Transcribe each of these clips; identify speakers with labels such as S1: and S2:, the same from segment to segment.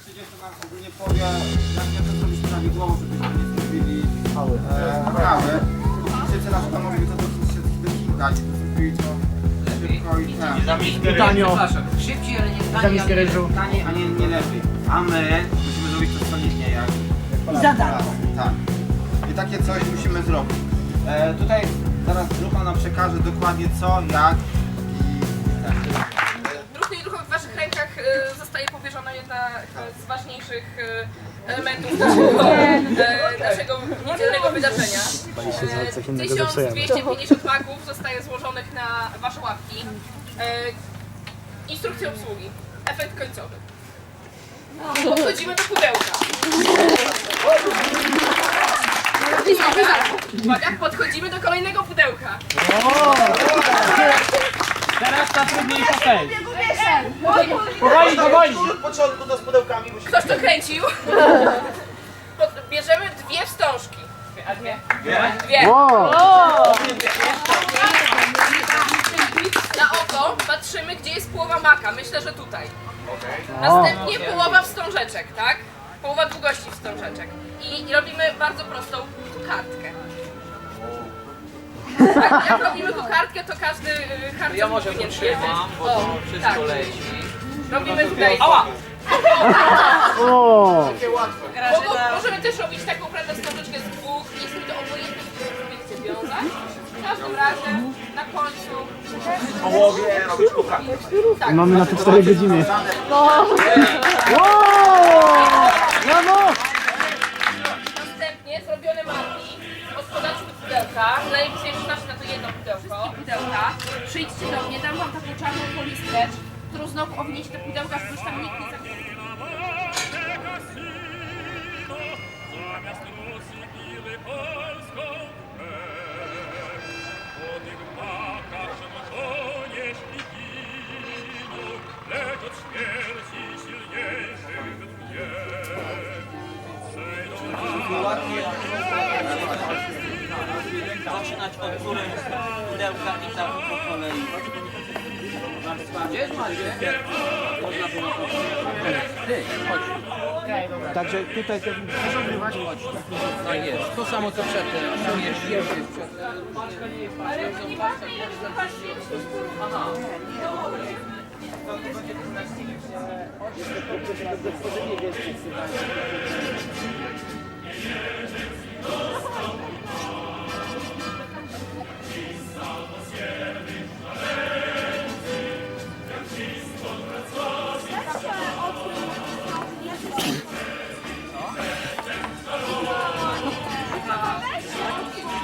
S1: przyjdzie, to nam ogólnie powie, jak my to zrobić prawidłowo, żebyśmy nie zrobili e, kawy. Wszyscy na przykład mogli to dosyć się wykingać, zrobili to szybko i ten.
S2: Tanio.
S3: Szybciej, ale nie taniej.
S2: ryżu.
S1: Taniej, a nie, nie lepiej. A my musimy zrobić to solidnie, jak
S4: I za darmo.
S1: Tak. I takie coś musimy zrobić. E, tutaj zaraz grupa nam przekaże dokładnie co, jak i tak.
S5: Rękach e, zostaje powierzona jedna e, z ważniejszych e, elementów naszego, e, naszego niedzielnego wydarzenia. E, 1250 maków zostaje złożonych na wasze łapki. E, Instrukcja obsługi. Efekt końcowy. Podchodzimy do pudełka. Uwaga, podchodzimy do kolejnego pudełka.
S2: Teraz ta trudniejsza część. Powoli, powoli.
S1: Od początku to z pudełkami musimy.
S5: Ktoś to kręcił? Pod- Bierzemy dwie wstążki. A dwie? Dwie. Na oko patrzymy, gdzie jest połowa maka. Myślę, że tutaj. Następnie połowa wstążeczek, tak? Połowa długości wstążeczek. I, i robimy bardzo prostą kartkę. Tak, jak robimy kokardkę, to każdy y, kartę
S3: Ja może
S5: powinien wiedzieć.
S3: bo to wszystko
S5: tak.
S3: leci.
S5: Robimy tutaj.
S3: Ała!
S2: O!
S5: Mogą, możemy też robić taką prawda wstążeczkę z dwóch, jest mi to obojętnie, które sobie chcę wiązać. W każdym razie na końcu
S1: połowie robić kukaki.
S5: tak,
S2: Mamy na to 4 godziny. Wow!
S5: Znowu owiniecie do pudełka, żeby już tam nikt nie zakupił.
S3: Zaczynać od góry pudełka i tak po kolei. Gdzie jest Maciek? Można Ty, chodź.
S2: Także tutaj też
S3: No jest. To samo co przedtem. Jest pierwszy przedtem.
S5: Ale nieważne ile zobaczcie,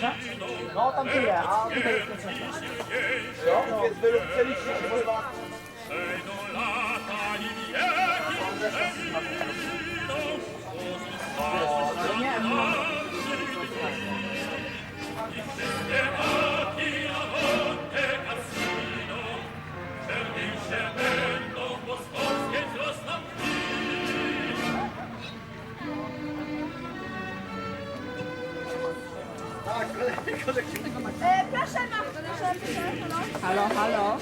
S6: 啥？老堂姐啊，走，我。
S4: E, proszę, mam, proszę, proszę. Halo, halo.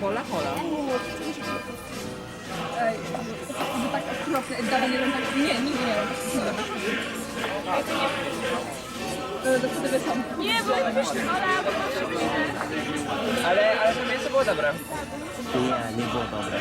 S4: Hola, hola. Ej, to tak okropne. Dalej nie wiem, tak, nie, nigdy nie wiem. Do wtedy są. Nie, bo
S3: Ale, ale to mięso było dobre.
S2: Nie, nie było dobre.